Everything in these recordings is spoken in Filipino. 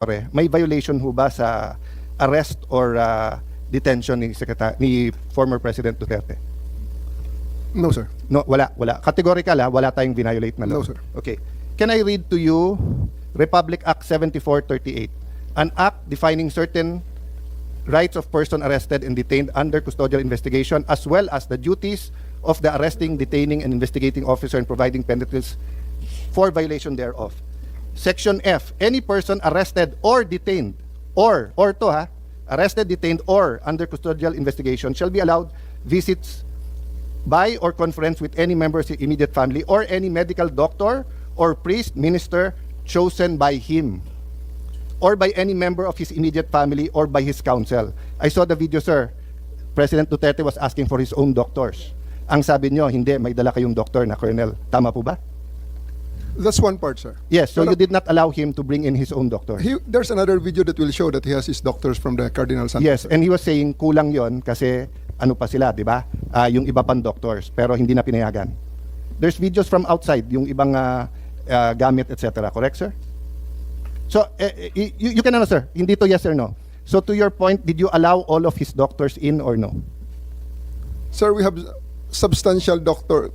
Pre, may violation ho ba sa arrest or uh, detention ni Secretary ni former President Duterte? No, sir. No, wala, wala. Categorical ha, wala tayong violate na law. No, sir. Okay. Can I read to you Republic Act 7438? An act defining certain rights of person arrested and detained under custodial investigation as well as the duties of the arresting, detaining, and investigating officer and providing penalties for violation thereof. Section F, any person arrested or detained or, or to ha, arrested, detained, or under custodial investigation shall be allowed visits by or conference with any member of his immediate family or any medical doctor or priest, minister chosen by him or by any member of his immediate family or by his counsel. I saw the video, sir. President Duterte was asking for his own doctors. Ang sabi nyo, hindi, may dala kayong doktor na colonel. Tama po ba? That's one part, sir. Yes, so Pero you did not allow him to bring in his own doctor. He, there's another video that will show that he has his doctors from the Cardinal Santos. Yes, and he was saying kulang yon kasi ano pa sila, di ba? Ah, yung iba pang doctors, pero hindi na pinayagan. There's videos from outside, yung ibang ah, ah, gamit, etc. Correct, sir? So, eh, eh, you, you can answer. Hindi to yes or no. So, to your point, did you allow all of his doctors in or no? Sir, we have substantial doctor.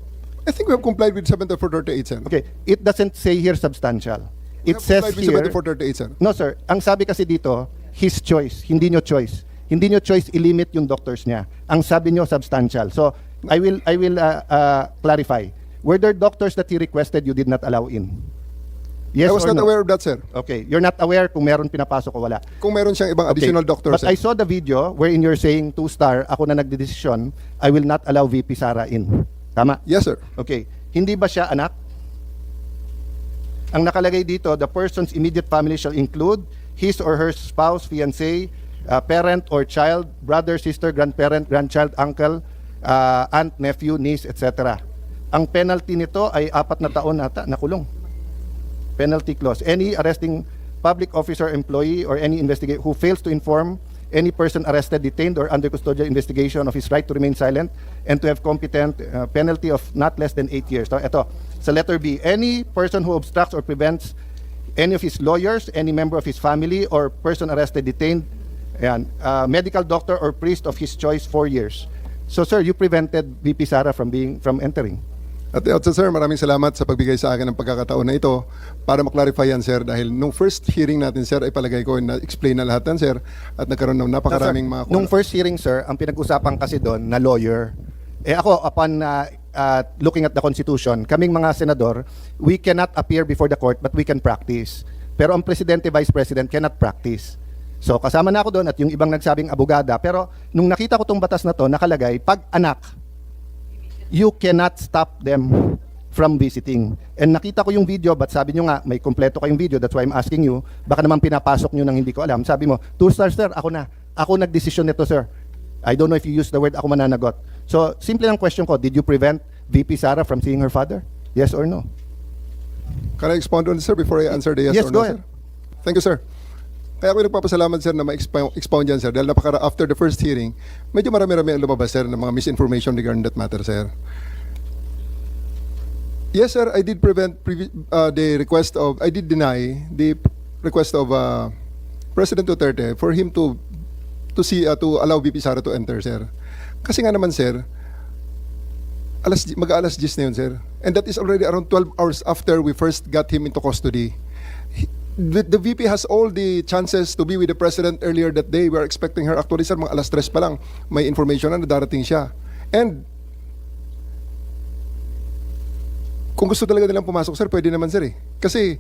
I think we have complied with 7438, sir. Okay, it doesn't say here substantial. We It have says complied with here... 7438, sir. No sir, ang sabi kasi dito, his choice, hindi nyo choice. Hindi nyo choice i-limit yung doctors niya. Ang sabi nyo substantial. So, I will I will uh, uh, clarify. Were there doctors that he requested you did not allow in? Yes I was or not no? aware of that, sir. Okay, you're not aware kung meron pinapasok o wala. Kung meron siyang ibang Okay, additional doctors, But sir. I saw the video wherein you're saying two-star, ako na nagdedesisyon, I will not allow VP Sara in. Tama? Yes, sir. Okay. Hindi ba siya anak? Ang nakalagay dito, the person's immediate family shall include his or her spouse, fiancé, uh, parent or child, brother, sister, grandparent, grandchild, uncle, uh, aunt, nephew, niece, etc. Ang penalty nito ay apat na taon nata na kulong. Penalty clause. Any arresting public officer, employee, or any investigator who fails to inform any person arrested, detained, or under custodial investigation of his right to remain silent and to have competent uh, penalty of not less than eight years. So, ito, sa letter B, any person who obstructs or prevents any of his lawyers, any member of his family, or person arrested, detained, ayan, uh, medical doctor or priest of his choice, four years. So, sir, you prevented VP Sara from being from entering. At the outset, sir, maraming salamat sa pagbigay sa akin ng pagkakataon na ito para maklarify yan, sir. Dahil nung first hearing natin, sir, ay palagay ko na-explain na lahat yan, sir. At nagkaroon ng napakaraming Sir, mga... Nung first hearing, sir, ang pinag-usapan kasi doon na lawyer, eh ako, upon uh, uh, looking at the Constitution, kaming mga senador, we cannot appear before the court but we can practice. Pero ang presidente, vice president cannot practice. So kasama na ako doon at yung ibang nagsabing abogada. Pero nung nakita ko tong batas na to, nakalagay, pag anak, you cannot stop them from visiting. And nakita ko yung video, but sabi nyo nga, may kompleto kayong video, that's why I'm asking you, baka naman pinapasok nyo nang hindi ko alam. Sabi mo, two stars sir, ako na. Ako nagdesisyon nito sir. I don't know if you use the word ako mananagot. So, simple lang question ko, did you prevent VP Sara from seeing her father? Yes or no? Can I expound on this, sir, before I answer the yes, Yes, or go no, ahead. sir? Thank you, sir. Kaya ako nagpapasalamat, sir, na ma-expound expound yan, sir. Dahil napaka after the first hearing, medyo marami-rami ang lumabas, sir, ng mga misinformation regarding that matter, sir. Yes, sir, I did prevent uh, the request of, I did deny the request of uh, President Duterte for him to to see, uh, to allow VP Sara to enter, sir. Kasi nga naman, sir, alas, mag-alas 10 na yun, sir. And that is already around 12 hours after we first got him into custody. He- The, the VP has all the chances to be with the President earlier that day. We are expecting her. Actually, sir, mga alas 3 pa lang, may information na darating siya. And, kung gusto talaga nilang pumasok, sir, pwede naman, sir, eh. Kasi,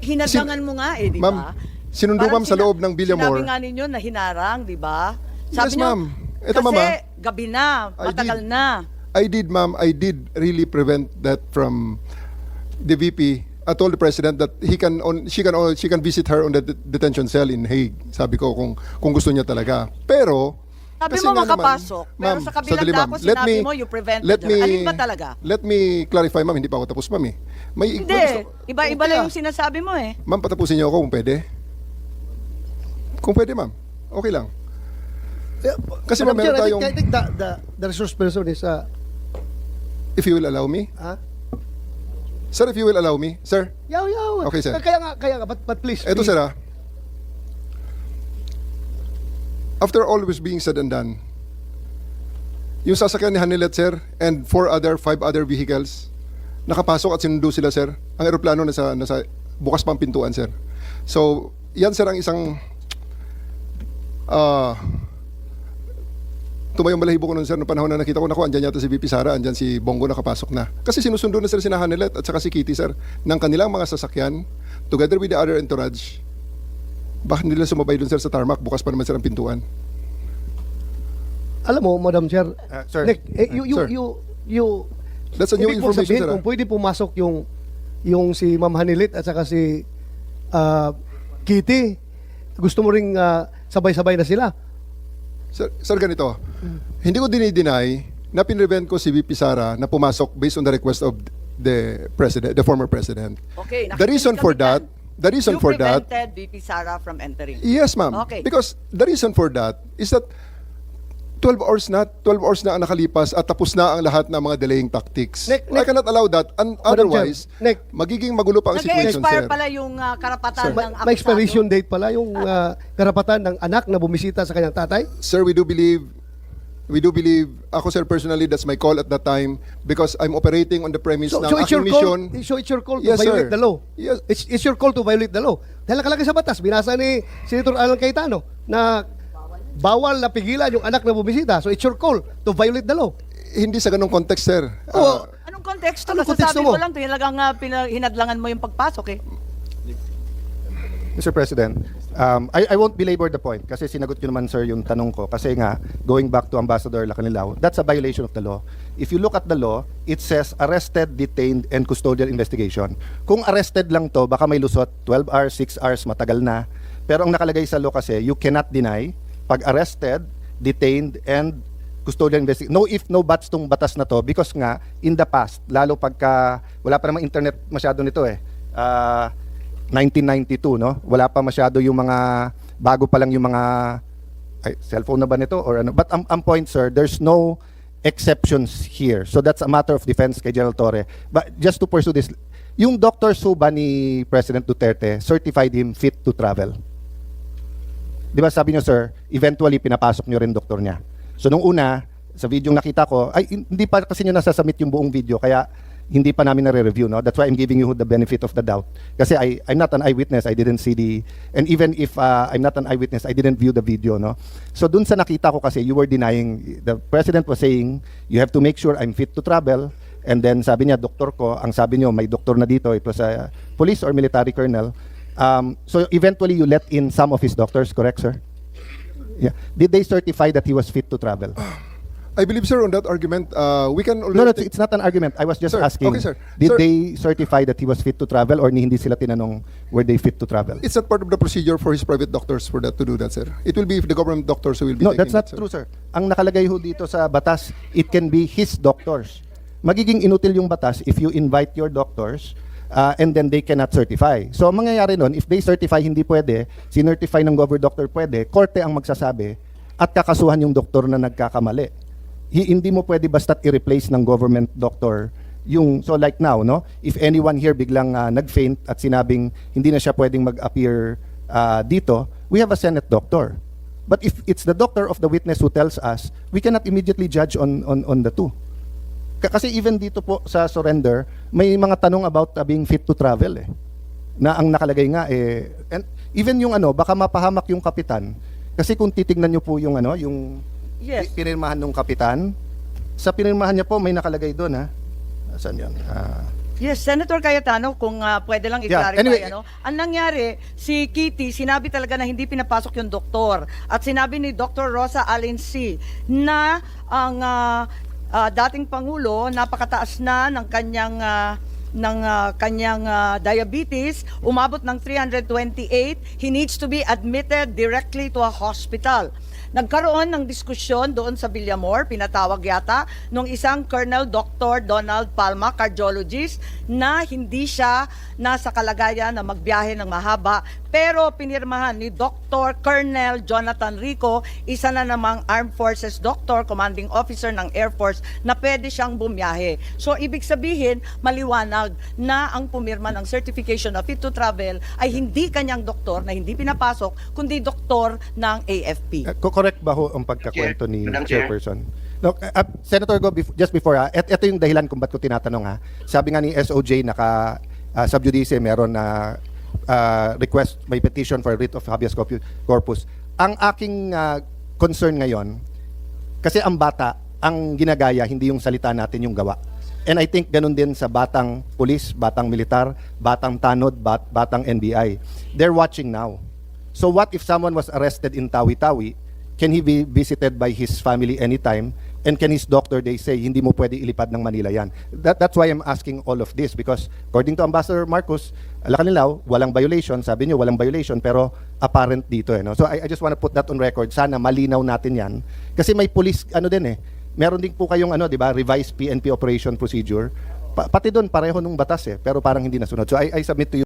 Hinadangan mo nga eh, di Ma'am, ba? sinundo, Parang ma'am, sa loob ng Villamor. Sinabi nga ninyo na hinarang, di ba? Yes, niyo, ma'am. Ito, kasi ma'am, ah. gabi na, I matagal did. na. I did, ma'am, I did really prevent that from the VP. I told the president that he can on she can on, she can visit her on the det- detention cell in Hague. Sabi ko kung kung gusto niya talaga. Pero Sabi kasi mo nga naman- makapasok, pero sa kabilang dako Let sinabi me- mo you prevented let her. me, Alin ba talaga? Let me clarify, ma'am. Hindi pa ako tapos, ma'am. Eh. May, Hindi, iba-iba Okay, lang yung sinasabi mo eh. Ma'am, patapusin niyo ako kung pwede. Kung pwede, ma'am. Okay lang. Kasi Madam ma'am, meron Chair, I think- tayong- I think the, the, the resource person is, uh, If you will allow me. ah, Sir, if you will allow me. Sir? Yaw, yaw. Okay, sir. Kaya nga, kaya nga. But, but please, Ito, sir, ah. After all was being said and done, yung sasakyan ni Hanilet, sir, and four other, five other vehicles, nakapasok at sinundo sila, sir. Ang aeroplano nasa, nasa bukas pang pintuan, sir. So, yan, sir, ang isang uh, tumayong balahibo ko nun, sir, noong panahon na nakita ko, naku, andyan yata si VP Sara, andyan si Bongo nakapasok na. Kasi sinusundo na sir si Hanilet at saka si Kitty, sir, ng kanilang mga sasakyan, together with the other entourage. Bakit nila sumabay dun, sir, sa tarmac? Bukas pa naman, sir, ang pintuan. Alam mo, Madam Chair, Uh, sir. Nick, eh, you, you, Sir. you, you, That's a new ibig information, sabihin sir. ah. kung pwede pumasok yung, yung si Ma'am Hanilit at saka si ah, Kitty, gusto mo ring ah, sabay-sabay na sila. Sir, sir, ganito. Hindi ko dinideny na pinrevent ko si VP Sara na pumasok based on the request of the president, the former president. Okay. The reason for that, the reason you for that, prevented VP Sara from entering. yes ma'am. Okay. Because the reason for that is that 12 hours na, 12 hours na ang nakalipas at tapos na ang lahat ng mga delaying tactics. Nick, I Nick. cannot allow that. And otherwise, Nick. magiging magulo pa ang situation, Nag-expire sir. pala yung ah, karapatan May, ng may akusado. expiration date pala yung ah, karapatan ng anak na bumisita sa kanyang tatay. Sir, we do believe we do believe ako sir personally that's my call at that time because I'm operating on the premise So, ng so it's your aking call, mission. so it's your call to Yes, violate sir. the law. Yes. It's, it's your call to violate the law. Dahil nakalagay sa batas, binasa ni Senator Alan Cayetano na bawal na pigilan yung anak na bumisita. So it's your call to violate the law. Hindi sa ganong context, sir. Oo. Ah, Anong konteksto? Anong konteksto ko mo? lang, talagang uh, hinadlangan mo yung pagpasok eh. Mr. President, um, I, I won't belabor the point kasi sinagot nyo naman, sir, yung tanong ko. Kasi nga, going back to Ambassador Lacanilao, that's a violation of the law. If you look at the law, it says arrested, detained, and custodial investigation. Kung arrested lang to, baka may lusot, 12 hours, 6 hours, matagal na. Pero ang nakalagay sa law kasi, you cannot deny, pag arrested, detained, and custodial investigation. No if, no buts tong batas na to because nga, in the past, lalo pagka, wala pa namang internet masyado nito eh. Ah, 1992, no? Wala pa masyado yung mga, bago pa lang yung mga, ay, cellphone na ba nito? Or ano? But ang, ang point, sir, there's no exceptions here. So that's a matter of defense kay General Torre. But just to pursue this, yung doctors ho ba ni President Duterte certified him fit to travel? Di ba sabi niyo, sir, eventually pinapasok niyo rin doktor niya. So nung una, sa video nakita ko, ay hindi pa kasi niyo nasasubmit yung buong video, kaya hindi pa namin nare-review, no? That's why I'm giving you the benefit of the doubt. Kasi I, I'm not an eyewitness, I didn't see the, and even if uh, I'm not an eyewitness, I didn't view the video, no? So dun sa nakita ko kasi, you were denying, the president was saying, you have to make sure I'm fit to travel, and then sabi niya, doktor ko, ang sabi niyo, may doktor na dito, it was a police or military colonel, Um, so eventually you let in some of his doctors, correct, sir? Yeah. Did they certify that he was fit to travel? I believe, sir, on that argument, uh, we can already No, no, it's, not an argument. I was just Sir, asking. okay, sir. Did Sir- they certify that he was fit to travel or ni hindi sila tinanong were they fit to travel? It's not part of the procedure for his private doctors for that to do that, sir. It will be the government doctors who will be No, that's not that, true, sir. Ang nakalagay ho dito sa batas, it can be his doctors. Magiging inutil yung batas if you invite your doctors uh, and then they cannot certify. So, ang mangyayari nun, if they certify hindi pwede, sinertify ng gover doctor pwede, korte ang magsasabi at kakasuhan yung doktor na nagkakamali. Hi- hindi mo pwede basta't i-replace ng government doctor yung so like now no? If anyone here biglang uh, nag-faint at sinabing hindi na siya pwedeng mag-appear uh, dito we have a senate doctor. But if it's the doctor of the witness who tells us we cannot immediately judge on on on the two kasi even dito po sa surrender may mga tanong about uh, being fit to travel eh na ang nakalagay nga eh and even yung ano baka mapahamak yung kapitan kasi kung titignan niyo po yung ano yung Yes. pi- pinirmahan ng kapitan sa pinirmahan niya po may nakalagay doon ha saan yun Ah, Yes, Senator Cayetano, kung ah, pwede lang Yeah, i-clarify, anyway- ano, ang nangyari, si Kitty, sinabi talaga na hindi pinapasok yung doktor. At sinabi ni Dr. Rosa Allen C. na ang ah, ah, dating Pangulo, napakataas na ng kanyang ah, ng ah, kanyang ah, diabetes, umabot ng 328, he needs to be admitted directly to a hospital. Nagkaroon ng diskusyon doon sa Villamor, pinatawag yata, nung isang Colonel Dr. Donald Palma, cardiologist, na hindi siya nasa kalagayan na magbiyahe ng mahaba pero pinirmahan ni Dr. Colonel Jonathan Rico, isa na namang Armed Forces Doctor, Commanding Officer ng Air Force, na pwede siyang bumiyahe. So, ibig sabihin, maliwanag na ang pumirma ng certification of fit to travel ay hindi kanyang doktor na hindi pinapasok, kundi doktor ng AFP. Uh, co- correct ba ho ang pagkakwento ni Madam Chair. Chairperson? No, uh, Senator Go, bef- just before, ha, et, ito yung dahilan kung ba't ko tinatanong ha. Sabi nga ni SOJ, naka uh, sub judice, meron na uh, request, may petition for writ of habeas corpu- corpus. Ang aking uh, concern ngayon, kasi ang bata, ang ginagaya, hindi yung salita natin, yung gawa. And I think ganun din sa batang pulis, batang militar, batang tanod, bat, batang NBI. They're watching now. So what if someone was arrested in Tawi-Tawi? Can he be visited by his family anytime? And can his doctor, they say, hindi mo pwede ilipad ng Manila yan. That, that's why I'm asking all of this because according to Ambassador Marcos, Alacanilaw, walang violation. Sabi niyo, walang violation pero apparent dito. Eh, no? So I, I just want to put that on record. Sana malinaw natin yan. Kasi may police, ano din eh, meron din po kayong ano, di ba, revised PNP operation procedure. Pa- pati doon, pareho nung batas eh, pero parang hindi nasunod. So I, I submit to you